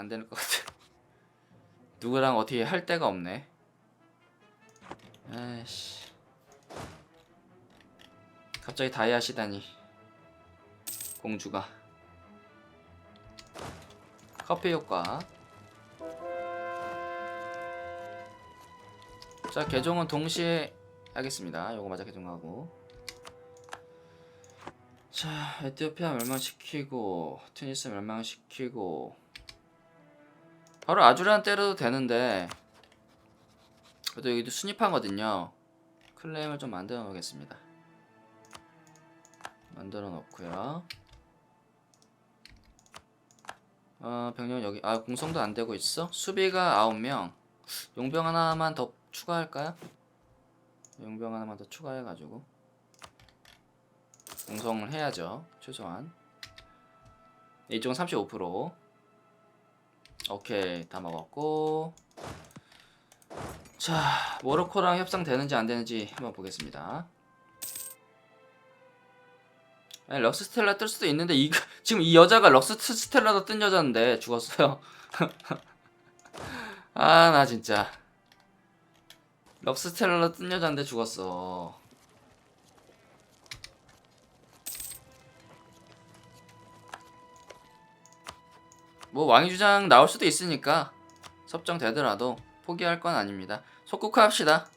안될것 같아. 누구랑 어떻게 할 데가 없네. 아이씨. 갑자기 다이아 시다니. 공주가. 커피 효과. 자, 개종은 동시에 하겠습니다. 요거 맞아 개종하고. 자, 에티오피아 멸망시키고 튜니스 멸망시키고 바로 아주란 때려도 되는데 그래도 여기도 순위파거든요. 클레임을 좀 만들어 놓겠습니다. 만들어 놓고요. 어, 병력 여기 아 공성도 안 되고 있어? 수비가 9명. 용병 하나만 더 추가할까요? 용병 하나만 더 추가해가지고 공성을 해야죠 최소한 이쪽은 35% 오케이 다 먹었고. 자 모로코랑 협상 되는지 안 되는지 한번 보겠습니다. 아니, 럭스 스텔라 뜰 수도 있는데 이 지금 이 여자가 럭스 스텔라도 뜬 여자인데 죽었어요. 아 나 진짜. 럭스 스텔라 뜬 여자인데 죽었어 뭐 왕의 주장 나올 수도 있으니까 섭정 되더라도 포기할 건 아닙니다. 속국화 합시다.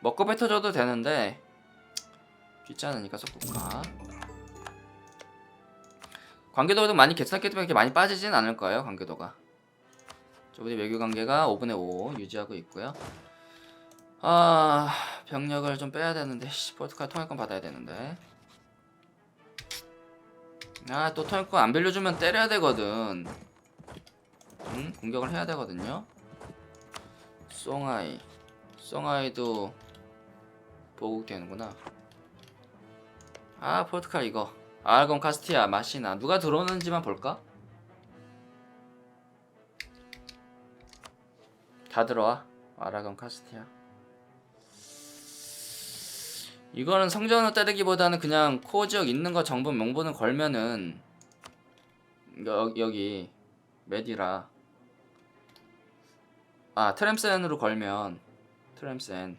먹고 뱉어줘도 되는데 귀찮으니까 속국화. 관계도도 많이 개선했기 때문에 이렇게 많이 빠지진 않을 거예요. 관계도가. 자, 우리 외교 관계가 5분의 5 유지하고 있고요. 아 병력을 좀 빼야 되는데 씨, 포르투갈 통일권 받아야 되는데. 아, 또 통역권 안 빌려주면 때려야 되거든. 응? 공격을 해야 되거든요. 송아이. 송아이도 보국되는구나. 아, 포르투갈 이거. 아르곤 카스티아, 마시나. 누가 들어오는지만 볼까? 다 들어와. 아라곤 카스티아. 이거는 성전을 때리기보다는 그냥 코어 지역 있는 거 정보 명분을 걸면은 여, 여기 메디라. 아 트램센으로 걸면 트램센.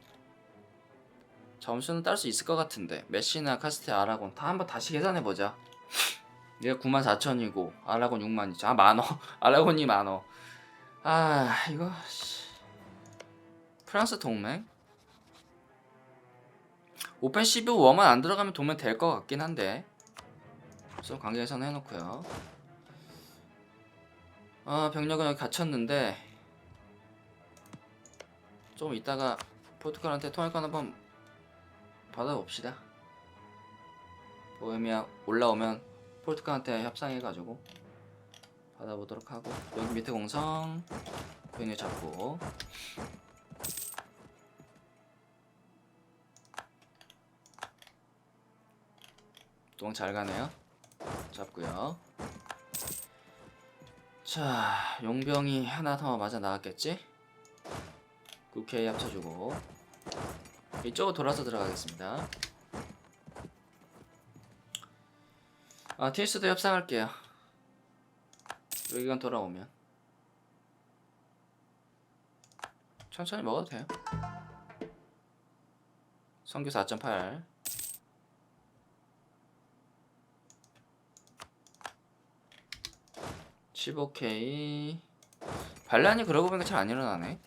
점수는 딸 수 있을 것 같은데. 메시나 카스테 아라곤. 다 한번 다시 계산해 보자. 얘가 94,000이고 아라곤 6만 2천. 아 만원 아라곤이 만원 아 이거 씨. 프랑스 동맹 오펜시브 워만 안 들어가면 도면 될 것 같긴 한데. 우선 관계에서는 해놓고요. 아 병력은 여기 갇혔는데 좀 이따가 포르투갈한테 통할권 한번 받아봅시다. 보헤미아 올라오면 포르투갈한테 협상해가지고 받아보도록 하고 여기 밑에 공성. 병력 잡고 똥잘 가네요. 잡고요. 자, 용병이 하나 더 맞아 나왔겠지? 국회에 합쳐주고 이쪽으로 돌아서 들어가겠습니다. 아, 티스도 협상할게요. 여기가 돌아오면 천천히 먹어도 돼요. 성규 4.8 15K 반란이 그러고 보니까 잘 안 일어나네.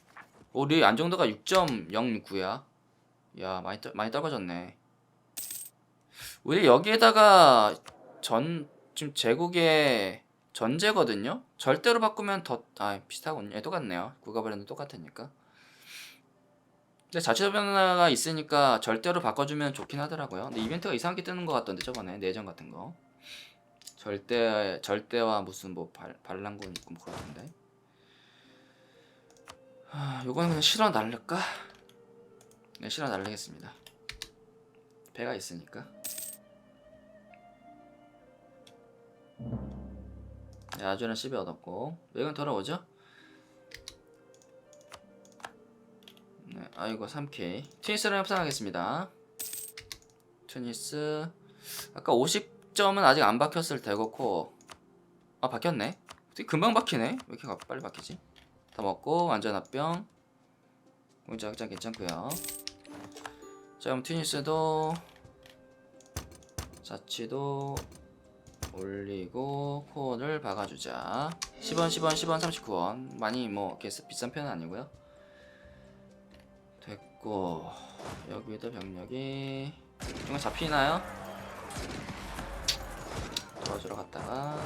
우리 안정도가 6.09야. 야 많이 떨, 많이 떨어졌네. 우리 여기에다가 전 지금 제국의 전제거든요? 절대로 바꾸면 더아 비슷하군요. 예, 똑같네요. 국가 브랜드 똑같으니까. 근데 자체 변화가 있으니까 절대로 바꿔주면 좋긴 하더라고요. 근데 이벤트가 이상하게 뜨는 것 같던데 저번에. 내전 같은 거 절대 절대와 무슨 뭐 발, 반란군 있고 뭐 그렇던데. 아, 요거는 그냥 실어 날릴까? 네, 실어 날리겠습니다. 배가 있으니까. 네, 아주는 10에 얻었고 외관 돌아오죠? 네, 아이고 3K 트니스를 협상하겠습니다. 트니스 아까 50 점은 아직 안 박혔을 테고 아 박혔네 되게 금방 박히네. 왜 이렇게 가- 빨리 박히지? 다 먹고 완전 합병. 공작장 괜찮고요. 자 그럼 튜니스도 자치도 올리고 코어를 박아주자. 10원, 10원, 10원, 39원. 많이 뭐 이렇게 비싼 편은 아니고요. 됐고 여기도 병력이 이거 잡히나요? 도와주러 갔다가.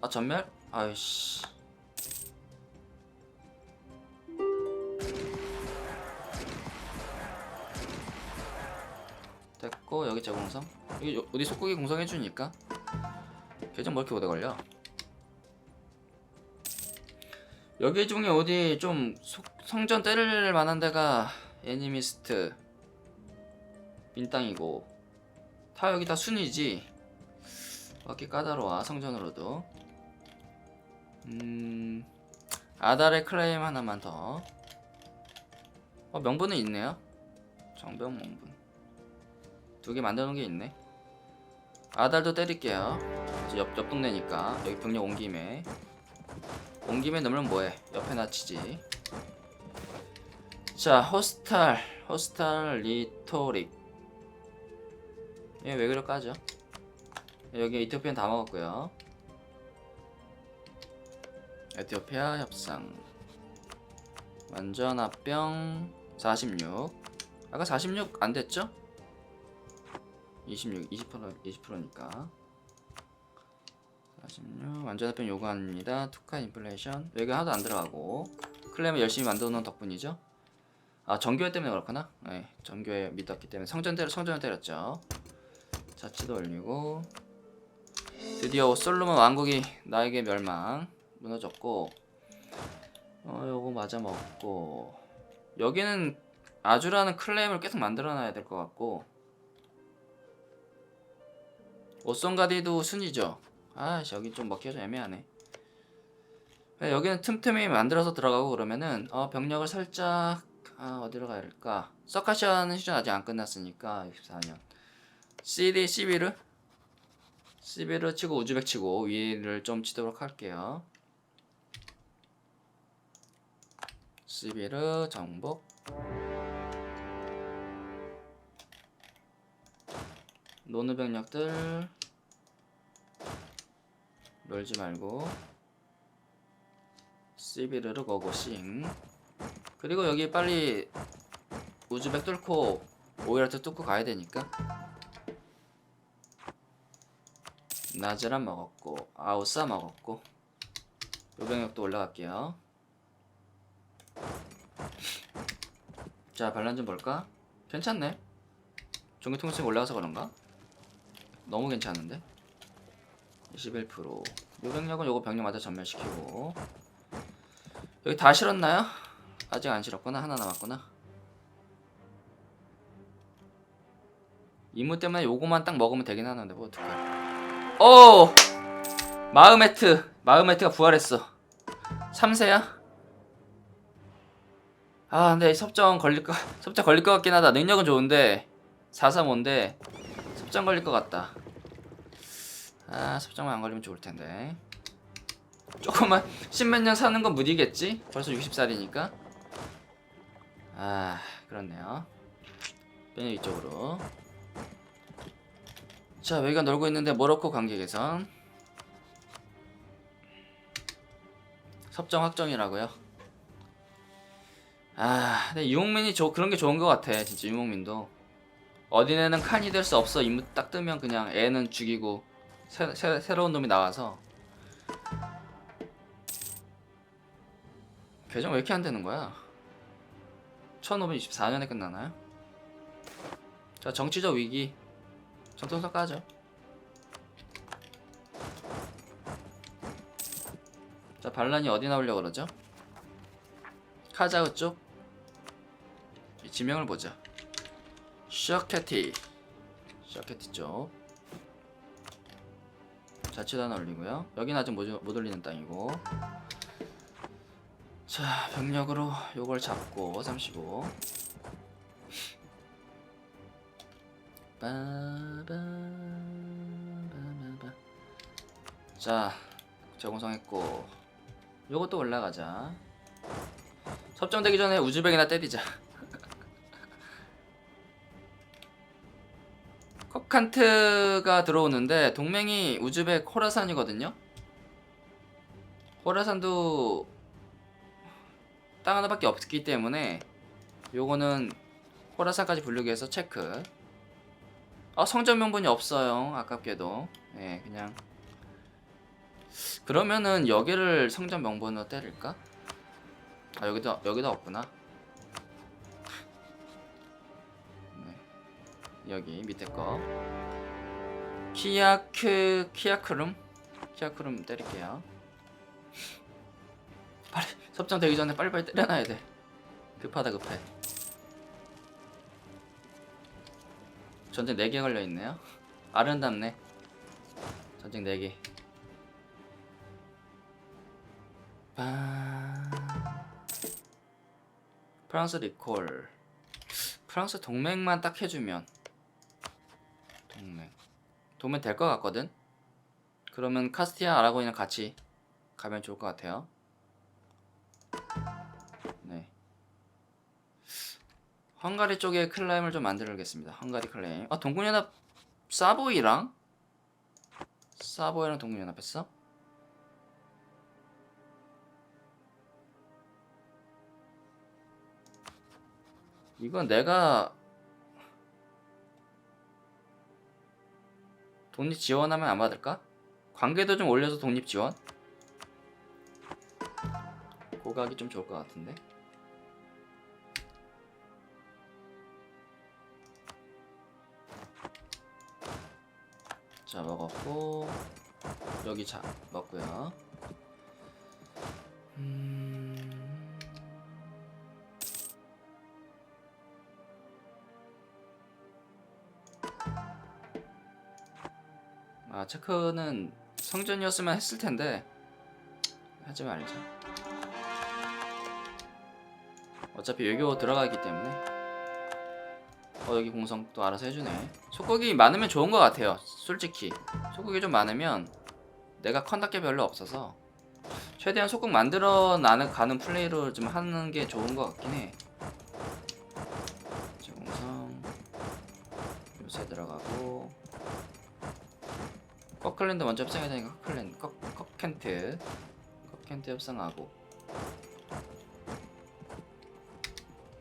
아 전멸? 아이씨. 됐고 여기 제공성. 여기 요- 어디 속국이 공성해주니까 계정 뭐 이렇게 오래 걸려? 여기 중에 어디 좀 속- 성전 때릴 만한 데가 애니미스트. 민땅이고. 다 여기 다 순이지 맞기 까다로워 성전으로도. 음 아달의 클레임 하나만 더. 어, 명분은 있네요. 정병 명분. 두개 놓은 게 있네. 아달도 때릴게요. 옆, 옆 동네니까. 여기 병력 온 김에. 온 김에 넣으면 뭐해? 옆에 놔치지. 자 호스탈. 호스탈 리토릭. 얘왜 그럴까죠 여기 이토피안 다 먹었고요. 에티오피아 협상. 완전 합병 46 아까 46 안 됐죠? 26 20% 20%니까. 46 완전 합병 요구합니다. 투카 인플레이션. 여기 하나도 안 들어가고. 클램을 열심히 만들어 놓은 덕분이죠. 아 정교회 때문에 그렇구나? 네 정교회 믿었기 때문에 성전 때려 성전을 때렸죠. 자치도 올리고 드디어 솔로몬 왕국이 나에게 멸망 무너졌고 어 요거 맞아 먹고 여기는 아주라는 클레임을 계속 만들어놔야 될 것 같고 오송가디도 순이죠. 아씨 여기 좀 먹기가 좀 애매하네. 네, 여기는 틈틈이 만들어서 들어가고 그러면은 어 병력을 살짝 아 어디로 가야 될까? 서카시아는 시즌 아직 안 끝났으니까 64년. CD 시비르 시비르 치고 우즈벡 치고 위를 좀 치도록 할게요. 시비르 정복. 노느 병력들 놀지 말고 시비르르 고고싱. 그리고 여기 빨리 우즈벡 뚫고 오이라트 뚫고 가야 되니까 나즈란 먹었고 아우싸 먹었고. 요병력도 올라갈게요. 자 반란 좀 볼까? 괜찮네. 종교 통수가 올라가서 그런가? 너무 괜찮은데? 21% 요병력은 요거 병력 마저 전멸시키고. 여기 다 실었나요? 아직 안 실었구나. 하나 남았구나. 임무 때문에 요거만 딱 먹으면 되긴 하는데 뭐 어떡해 오! 마흐메트 마흐메트가 부활했어. 3세야? 아 근데 섭정 걸릴 거 섭정 걸릴 것 같긴 하다. 능력은 좋은데 435인데 섭정 걸릴 것 같다. 아 섭정만 안 걸리면 좋을 텐데. 조금만 십몇 년 사는 건 무리겠지? 벌써 60살이니까? 아 그렇네요. 빼내 이쪽으로 자 여기가 놀고 있는데 모로코 관계 개선. 섭정 확정이라고요? 아 근데 유목민이 저 그런 게 좋은 것 같아 진짜 유목민도. 어린애는 칸이 될 수 없어. 임무 딱 뜨면 그냥 애는 죽이고 새, 새, 새로운 놈이 나와서. 개정 왜 이렇게 안 되는 거야? 1524년에 끝나나요? 자 정치적 위기 전통석 까죠. 자 반란이 어디 나오려고 그러죠? 카자흐 쪽? 이 지명을 보자. 셔케티. 셔케티 쪽. 하나 올리고요. 여기는 아직 못, 못 올리는 땅이고. 자 병력으로 요걸 잡고 35 빠바바바바 자 재공성했고. 요것도 올라가자. 섭정되기 전에 우즈벡이나 때리자. 컵칸트가 들어오는데 동맹이 우즈벡 호라산이거든요? 호라산도 땅 하나밖에 없기 때문에 요거는 호라산까지 부르기 위해서 체크 아 성전 명분이 없어요. 아깝게도. 예 그냥. 그러면은 여기를 성전 명분으로 때릴까? 아 여기도 여기도 없구나. 네. 여기 밑에 거. 키아크 키아크룸? 키아크룸 때릴게요. 빨리 섭정 되기 전에 빨리빨리 때려놔야 돼. 급하다 급해 전쟁 4개 걸려있네요. 아름답네. 전쟁 4개. 빠... 프랑스 리콜. 프랑스 동맹만 딱 해주면. 동맹. 동맹 될것 같거든? 그러면 카스티아 아라곤이랑 같이 가면 좋을 것 같아요 헝가리 쪽에 클라임을 좀 만들겠습니다 헝가리 클라임 아 동군연합 사보이랑 사보이랑 동군연합했어? 이건 내가 독립 지원하면 안 받을까? 관계도 좀 올려서 독립 지원? 고각이 좀 좋을 것 같은데 자 먹었고 여기 자 먹고요 음... 아 체크는 성전이었으면 했을 텐데 하지 말자. 어차피 외교 들어가기 때문에. 어 여기 공성 또 알아서 해주네. 속국이 많으면 좋은 것 같아요. 솔직히 속국이 좀 많으면 내가 컨닥 게 별로 없어서 최대한 속국 만들어 나는 가는 플레이로 좀 하는 게 좋은 것 같긴 해. 자, 공성 요새 들어가고 커클랜드 먼저 협상해야 되니까 커클랜드 컵, 컵켄트 컵켄트 협상하고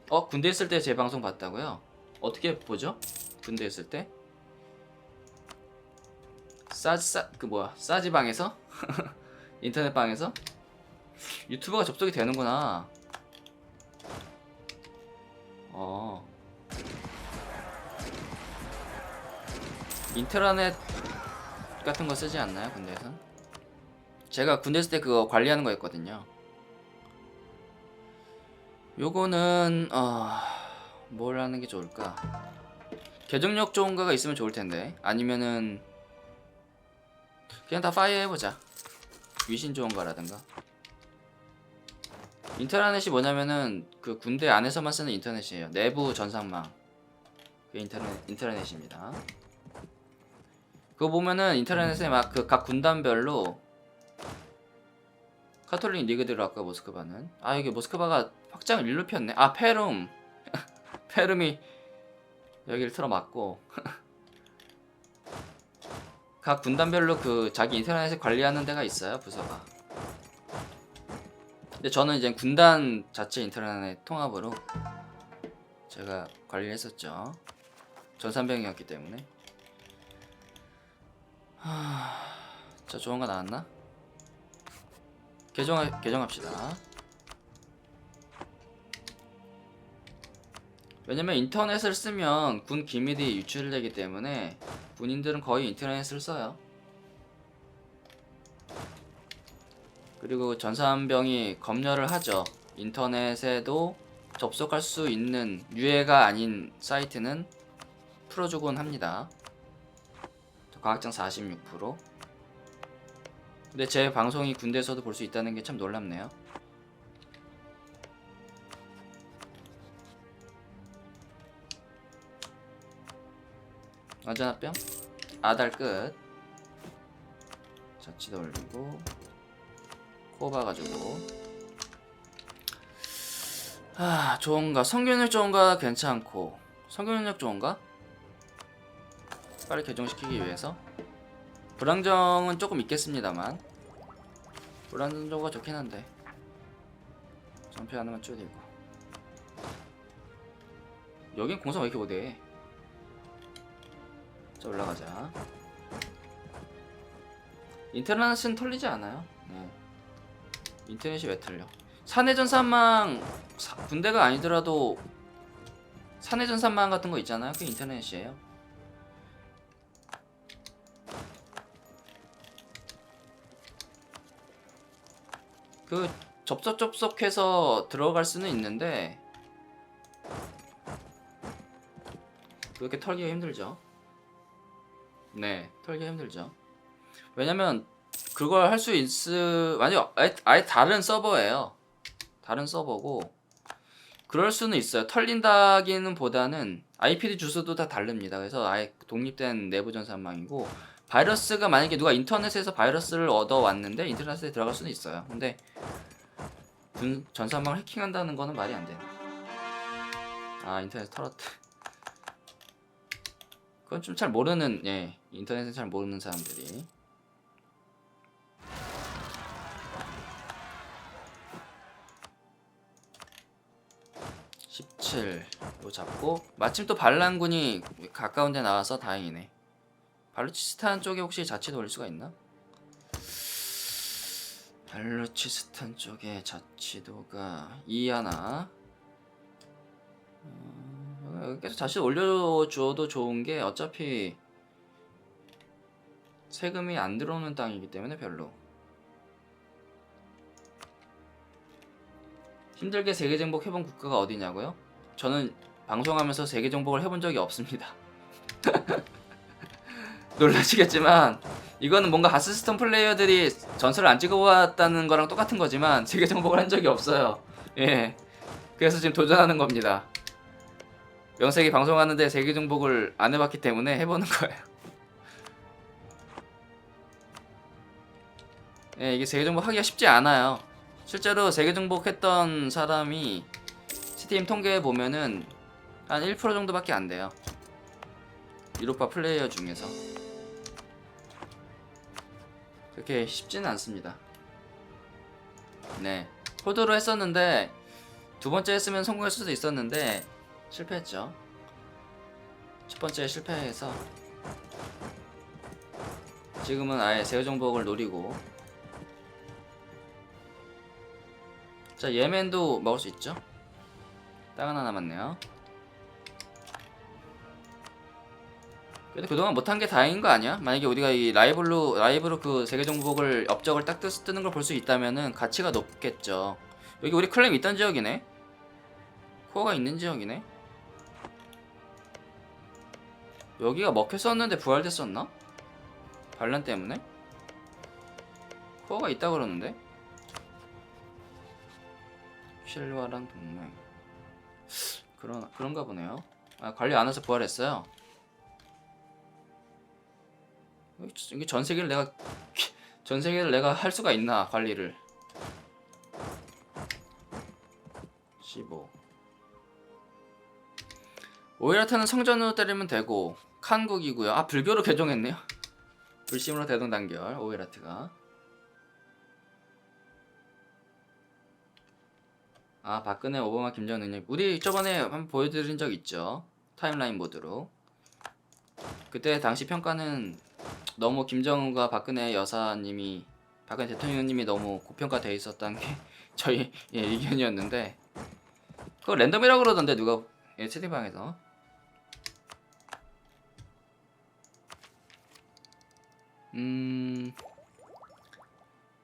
어 군대 있을 때 제 방송 봤다고요? 어떻게 보죠? 군대 있을 때? 싸지 싸그 뭐야 싸지 방에서 인터넷 방에서 유튜버가 접속이 되는구나. 어 인트라넷 같은 거 쓰지 않나요 군대에선? 제가 군대 있을 때 그거 관리하는 거였거든요. 요거는 어 뭘 하는 게 좋을까? 계정력 좋은 거가 있으면 좋을 텐데 아니면은 그냥 다 파이어 해보자. 위신 좋은 거라든가. 인터넷이 뭐냐면은 그 군대 안에서만 쓰는 인터넷이에요. 내부 전산망. 그 인터넷 인터넷입니다. 그거 보면은 인터넷에 막 그 각 군단별로 카톨릭 리그들 아까 모스크바는 아 여기 모스크바가 확장을 일로 폈네 아 페룸 페rum이 여기를 틀어막고 각 군단별로 그 자기 인터넷에 관리하는 데가 있어요 부서가 근데 저는 이제 군단 자체 인터넷 통합으로 제가 관리를 했었죠 전산병이었기 때문에 하... 자 좋은 거 나왔나? 개정 개정합시다. 왜냐면 인터넷을 쓰면 군 기밀이 유출되기 때문에 군인들은 거의 인터넷을 써요. 그리고 전산병이 검열을 하죠. 인터넷에도 접속할 수 있는 유해가 아닌 사이트는 풀어주곤 합니다. 과학장 46%. 근데 제 방송이 군대에서도 볼 수 있다는 게 참 놀랍네요. 완전합병? 아달 끝. 자치도 올리고 코 봐가지고. 아 좋은가? 성균력 좋은가? 괜찮고. 성균력 좋은가? 빨리 개종시키기 위해서? 불안정은 조금 있겠습니다만. 불안정 정도가 좋긴 한데. 전피 하나만 줄이고. 여긴 공성 왜 이렇게 못해 자 올라가자. 인터넷은 털리지 않아요? 네. 인터넷이 왜 털려? 사내전산망 사- 군대가 아니더라도 사내전산망 같은 거 있잖아요? 그게 인터넷이에요? 그 접속 접속해서 들어갈 수는 있는데 그렇게 털기가 힘들죠. 네, 털기가 힘들죠. 왜냐면 그걸 할 수 있을 만약 아예, 아예 다른 서버예요. 다른 서버고 그럴 수는 있어요. 털린다기는 보다는 IPD 주소도 다 다릅니다. 그래서 아예 독립된 내부 전산망이고 바이러스가 만약에 누가 인터넷에서 바이러스를 얻어 왔는데 인터넷에 들어갈 수는 있어요. 근데 분- 전산망을 해킹한다는 거는 말이 안 돼. 아 인터넷 털었대. 그건 좀 잘 모르는 예 인터넷은 잘 모르는 사람들이. (17) 요 잡고 마침 또 반란군이 가까운 데 나와서 다행이네 발루치스탄 쪽에 혹시 자치도 올릴 수가 있나? 발루치스탄 쪽에 자치도가 이 하나 어, 계속 자치 올려줘도 좋은 게 어차피 세금이 안 들어오는 땅이기 때문에 별로 힘들게 세계 정복 해본 국가가 어디냐고요? 저는 방송하면서 세계 정복을 해본 적이 없습니다. 놀라시겠지만 이거는 뭔가 하스스톤 플레이어들이 전설을 안 찍어봤다는 거랑 똑같은 거지만 세계 정복을 한 적이 없어요. 예. 그래서 지금 도전하는 겁니다. 명색이 방송하는데 세계 정복을 안 해봤기 때문에 해보는 거예요. 예, 이게 세계 정복 하기가 쉽지 않아요. 실제로 세계 정복 했던 사람이 스팀 통계에 보면은 한 1% 정도밖에 안 돼요. 유로파 플레이어 중에서 그렇게 쉽지는 않습니다. 네, 포드로 했었는데 두 번째 했으면 성공할 수도 있었는데 실패했죠. 첫 번째 실패해서 지금은 아예 세계 정복을 노리고 자 예멘도 먹을 수 있죠 땅 하나 남았네요 근데 그동안 못한 게 다행인 거 아니야? 만약에 우리가 이 라이브로 라이브로 그 세계 정복을 업적을 딱 뜨, 뜨는 걸 볼 수 있다면은 가치가 높겠죠 여기 우리 클레임 있던 지역이네 코어가 있는 지역이네 여기가 먹혔었는데 부활됐었나? 반란 때문에? 코어가 있다 그러는데 쉘와랑 동맹 그런 그런가 보네요. 아 관리 안 해서 부활했어요. 이게 전 세계를 내가 전 세계를 내가 할 수가 있나 관리를 15 오이라트는 성전으로 때리면 되고 칸국이고요. 아 불교로 개종했네요. 불심으로 대동단결 오이라트가 아 박근혜 오바마 김정은 능력 우리 저번에 한번 보여드린 적 있죠? 타임라인 모드로. 그때 당시 평가는 너무 김정은과 박근혜 여사님이 박근혜 대통령님이 너무 고평가돼 있었다는 게 저희 예, 의견이었는데 그거 랜덤이라고 그러던데 누가 예, 채팅방에서. 음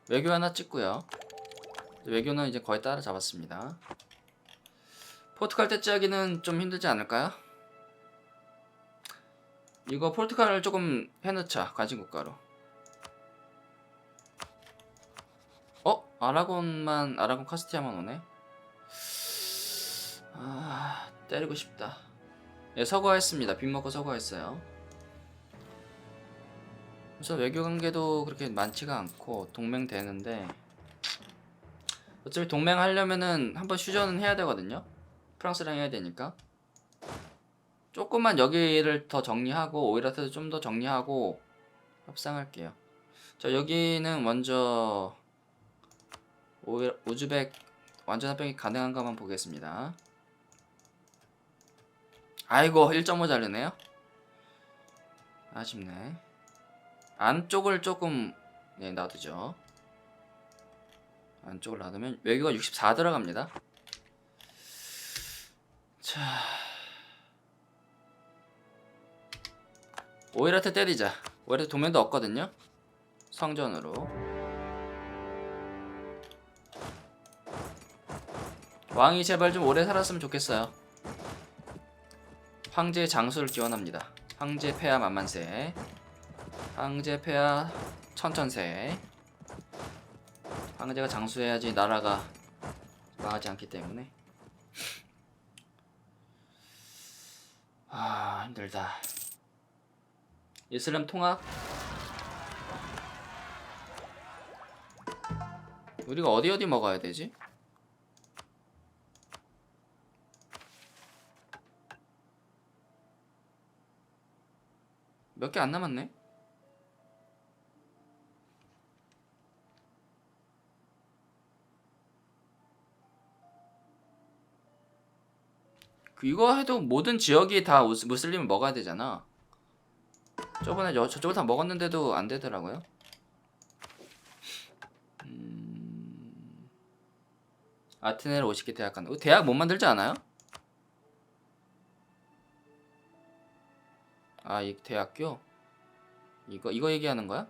외교 하나 찍고요 외교는 이제 거의 따라잡았습니다. 포르투갈 떼짜기는 좀 힘들지 않을까요? 이거 포르투갈을 조금 해놓자 가진 국가로. 어? 아라곤만 아라곤 카스티아만 오네. 아 때리고 싶다. 예 서거했습니다. 빚 먹고 서거했어요. 그래서 외교 관계도 그렇게 많지가 않고 동맹 되는데 어차피 동맹 하려면은 한번 휴전은 해야 되거든요. 프랑스랑 해야 되니까. 조금만 여기를 더 정리하고 오이라트도 좀 더 정리하고 협상할게요. 자 여기는 먼저 오이, 우즈벡 완전 합병이 가능한가만 보겠습니다. 아이고 1.5 자르네요. 아쉽네. 안쪽을 조금 네, 놔두죠. 안쪽을 놔두면 여기가 64 들어갑니다. 자 오이라트 때리자. 오이라트 도면도 없거든요. 성전으로. 왕이 제발 좀 오래 살았으면 좋겠어요. 황제의 장수를 기원합니다. 황제 폐하 만만세. 황제 폐하 천천세. 황제가 장수해야지 나라가 망하지 않기 때문에. 아 힘들다. 이슬람 통합. 우리가 어디 어디 먹어야 되지? 몇 개 안 남았네. 이거 해도 모든 지역이 다 무슬림을 먹어야 되잖아. 저번에 저, 저쪽을 다 먹었는데도 안 되더라고요. 음... 아테네를 50개 대학 간다. 대학 못 만들지 않아요? 아, 이 대학교? 이거 이거 얘기하는 거야?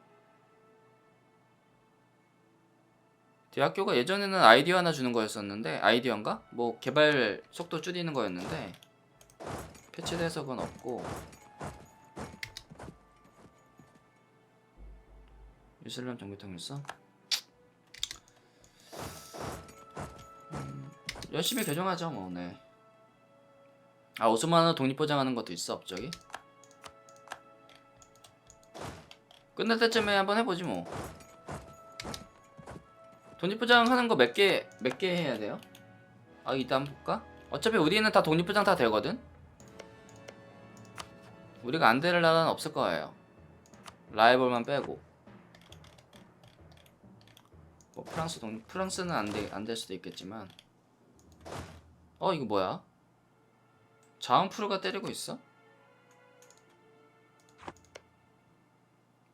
대학교가 예전에는 아이디어 하나 주는 거였었는데 아이디어인가? 뭐 개발 속도 줄이는 거였는데 패치돼서 그건 없고 이슬람 정교통일성 음, 열심히 개정하죠 뭐 네. 아 오스만은 독립보장하는 것도 있어 업적이 끝날 때쯤에 한번 해보지 뭐 독립보장 하는 거 몇 개 몇 개 해야 돼요? 아 이따 한번 볼까? 어차피 우리는 다 독립보장 다 되거든 우리가 안 될 나라는 없을 거예요 라이벌만 빼고 뭐 프랑스 독립 프랑스는 안 돼 안 될 수도 있겠지만 어 이거 뭐야? 자은프루가 때리고 있어?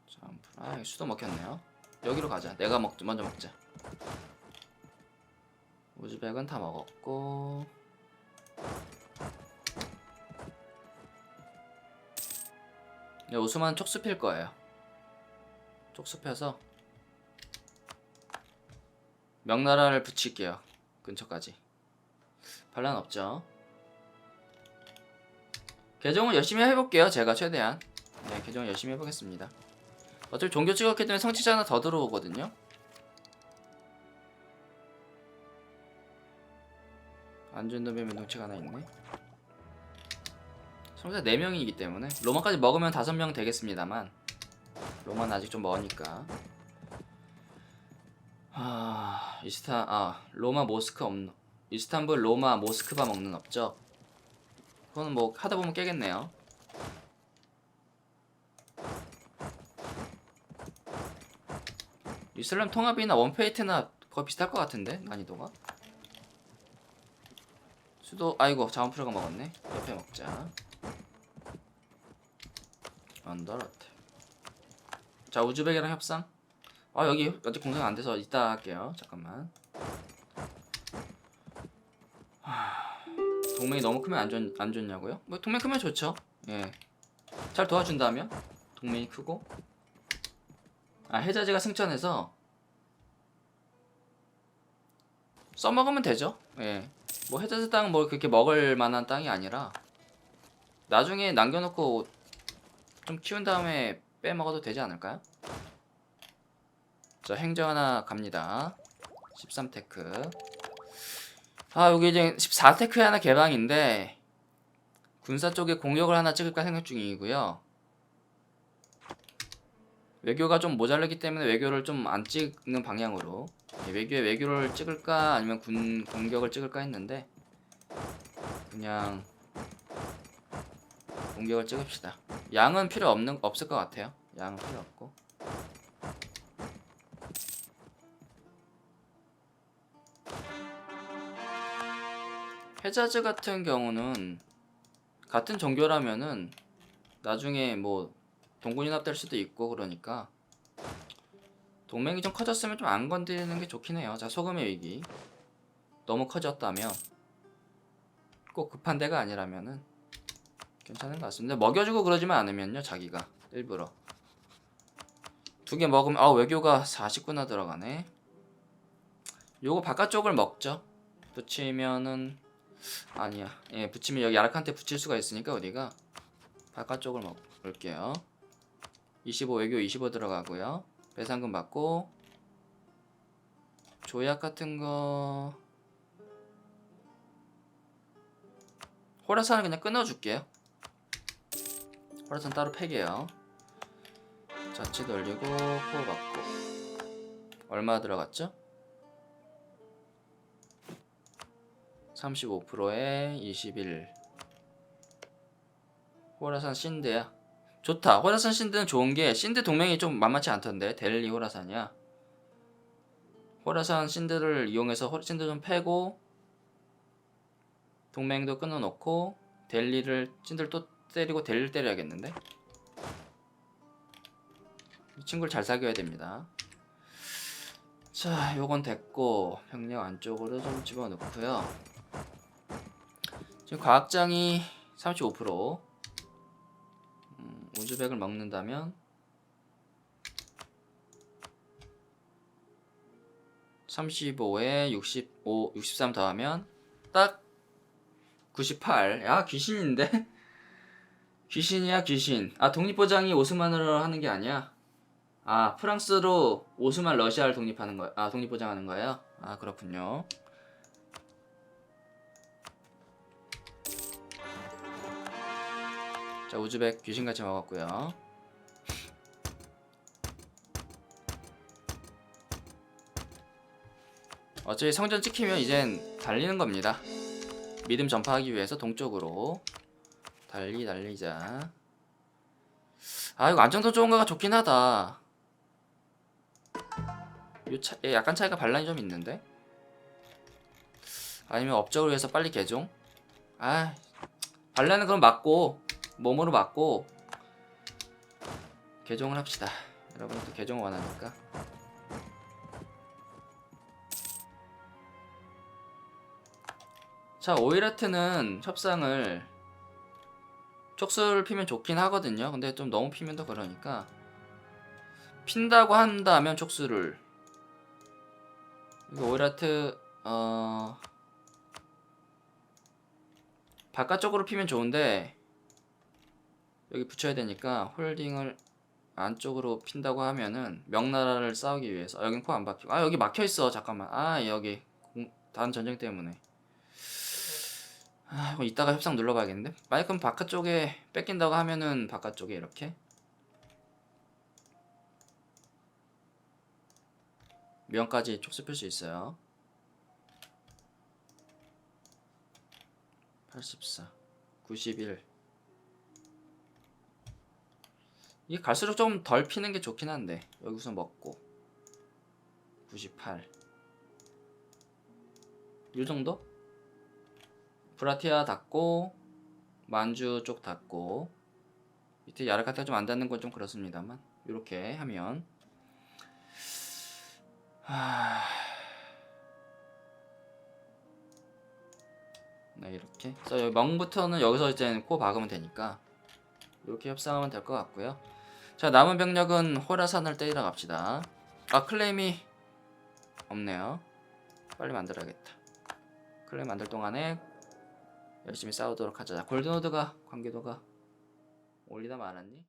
자은프루 아 수도 먹혔네요 여기로 가자 내가 먹 먼저 먹자 우즈벡은 다 먹었고. 네, 오스만 촉수 필 거예요. 촉수 펴서 명나라를 붙일게요 근처까지. 반란 없죠. 개정은 열심히 해볼게요 제가 최대한. 네 개정을 열심히 해보겠습니다. 어차피 종교 찍었기 때문에 성취자 하나 더 들어오거든요 안전도배 면동체가 하나 있네. 성취자 4명이기 때문에 로마까지 먹으면 5명 되겠습니다만 로마는 아직 좀 머니까. 아 이스타 아 로마 모스크 없 이스탄불 로마 모스크바 먹는 업적. 그거는 뭐 하다 보면 깨겠네요. 이슬람 통합이나 원페이트나 거의 비슷할 것 같은데 난이도가 수도 아이고 자원프로가 먹었네. 옆에 먹자. 언더러트. 자 우즈벡이랑 협상. 아 여기 아직 공사가 안 돼서 이따 할게요. 잠깐만. 하, 동맹이 너무 크면 안, 좋, 안 좋냐고요? 뭐 동맹 크면 좋죠. 예잘 도와준다면 동맹이 크고. 아 해자제가 승천해서 써먹으면 되죠. 예뭐 해자제 땅은 뭐 그렇게 먹을 만한 땅이 아니라 나중에 남겨놓고 좀 키운 다음에 빼먹어도 되지 않을까요? 자 행정 하나 갑니다. 13테크. 아 여기 이제 14테크에 하나 개방인데 군사 쪽에 공격을 하나 찍을까 생각 중이고요. 외교가 좀 모자르기 때문에 외교를 좀 안 찍는 방향으로. 예, 외교에 외교를 찍을까 아니면 군 공격을 찍을까 했는데 그냥 공격을 찍읍시다. 양은 필요 없는 없을 것 같아요. 양은 필요 없고. 해자즈 같은 경우는 같은 종교라면은 나중에 뭐 동군연합될 수도 있고 그러니까 동맹이 좀 커졌으면 좀 안 건드리는 게 좋긴 해요. 자 소금의 위기 너무 커졌다면 꼭 급한 데가 아니라면은 괜찮은 것 같습니다. 먹여주고 그러지만 않으면요 자기가 일부러 두 개 먹으면 아 외교가 49나 들어가네. 요거 바깥쪽을 먹죠. 붙이면은 아니야. 예 붙이면 여기 야라칸테 붙일 수가 있으니까 우리가 바깥쪽을 먹을게요. 25 외교 25 들어가고요. 배상금 받고 조약 같은 거 호라산을 그냥 끊어줄게요. 호라산 따로 팩이에요. 자치 돌리고 코어 받고 얼마 들어갔죠? 35%에 21 호라산 신드야 좋다. 호라산 신드는 좋은 게 신드 동맹이 좀 만만치 않던데. 델리 호라산이야. 호라산 신드를 이용해서 호- 신드 좀 패고 동맹도 끊어놓고 델리를 신드를 또 때리고 델리를 때려야겠는데? 이 친구를 잘 사귀어야 됩니다. 자 요건 됐고 병력 안쪽으로 좀 집어넣고요. 지금 과학장이 35% 음, 우즈벡을 먹는다면 35에 65, 63 더하면 딱 98. 야 귀신인데? 귀신이야 귀신. 아 독립보장이 오스만으로 하는 게 아니야. 아 프랑스로 오스만 러시아를 독립하는 거야. 아 독립보장하는 거예요. 아 그렇군요. 자 우즈벡 귀신같이 먹었고요. 어차피 성전 찍히면 이젠 달리는 겁니다. 믿음 전파하기 위해서 동쪽으로 달리 달리자. 아 이거 안정도 좋은 거가 좋긴 하다. 요 차, 얘 약간 차이가 반란이 좀 있는데. 아니면 업적을 위해서 빨리 개종. 아 반란은 그럼 맞고 몸으로 맞고 개종을 합시다. 여러분도 개종 원하니까. 자 오이라트는 협상을 촉수를 피면 좋긴 하거든요. 근데 좀 너무 피면 더 그러니까 핀다고 한다면 촉수를 이거 오이라트 어 바깥쪽으로 피면 좋은데 여기 붙여야 되니까 홀딩을 안쪽으로 핀다고 하면은 명나라를 싸우기 위해서. 아, 여긴 코 안 박히고. 아 여기 막혀 있어. 잠깐만. 아 여기 공- 다른 전쟁 때문에. 아 이따가 협상 눌러봐야겠는데? 그럼 바깥쪽에 뺏긴다고 하면은 바깥쪽에 이렇게? 명까지 촉수 필수 있어요. 84 91 이게 갈수록 좀 덜 피는 게 좋긴 한데 여기 우선 먹고. 98이 정도? 브라티아 닫고 만주 쪽 닫고. 밑에 야르카타 좀안 닫는 건 좀 그렇습니다만 이렇게 하면. 하... 네 이렇게. 그래서 여기 멍부터는 여기서 이제 코 박으면 되니까 이렇게 협상하면 될 것 같고요 자 남은 병력은 호라산을 때리러 갑시다. 아 클레임이 없네요. 빨리 만들어야겠다. 클레임 만들 동안에 열심히 싸우도록 하자. 골드노드가 관계도가 올리다 말았니?